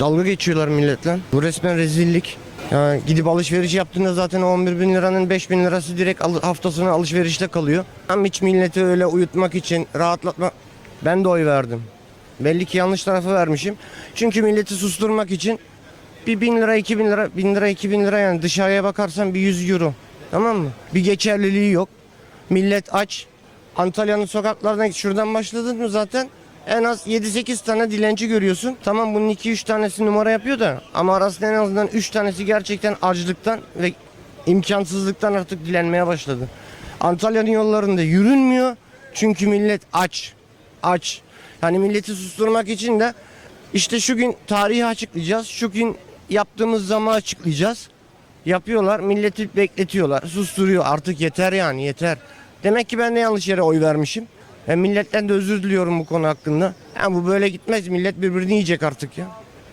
Dalga geçiyorlar milletle. Bu resmen rezillik. Yani gidip alışveriş yaptığında zaten o 11 bin liranın 5 bin lirası direkt al- haftasına alışverişte kalıyor. Hem hiç milleti öyle uyutmak için, rahatlatmak. Ben de oy verdim. Belli ki yanlış tarafa vermişim. Çünkü milleti susturmak için bir bin lira, iki bin lira, bin lira, iki bin lira yani dışarıya bakarsan bir 100 euro. Tamam mı? Bir geçerliliği yok. Millet aç. Antalya'nın sokaklarına şuradan başladın mı zaten en az 7-8 tane dilenci görüyorsun. Tamam bunun 2-3 tanesi numara yapıyor da ama arasında en azından 3 tanesi gerçekten açlıktan ve imkansızlıktan artık dilenmeye başladı. Antalya'nın yollarında yürünmüyor çünkü millet aç. Aç. Hani milleti susturmak için de işte şu gün tarihi açıklayacağız. Şu gün yaptığımız zaman açıklayacağız. Yapıyorlar, milleti bekletiyorlar, susturuyor. Artık yeter yani yeter. Demek ki ben de yanlış yere oy vermişim. Hem milletten de özür diliyorum bu konu hakkında. Yani bu böyle gitmez. Millet birbirini yiyecek artık ya.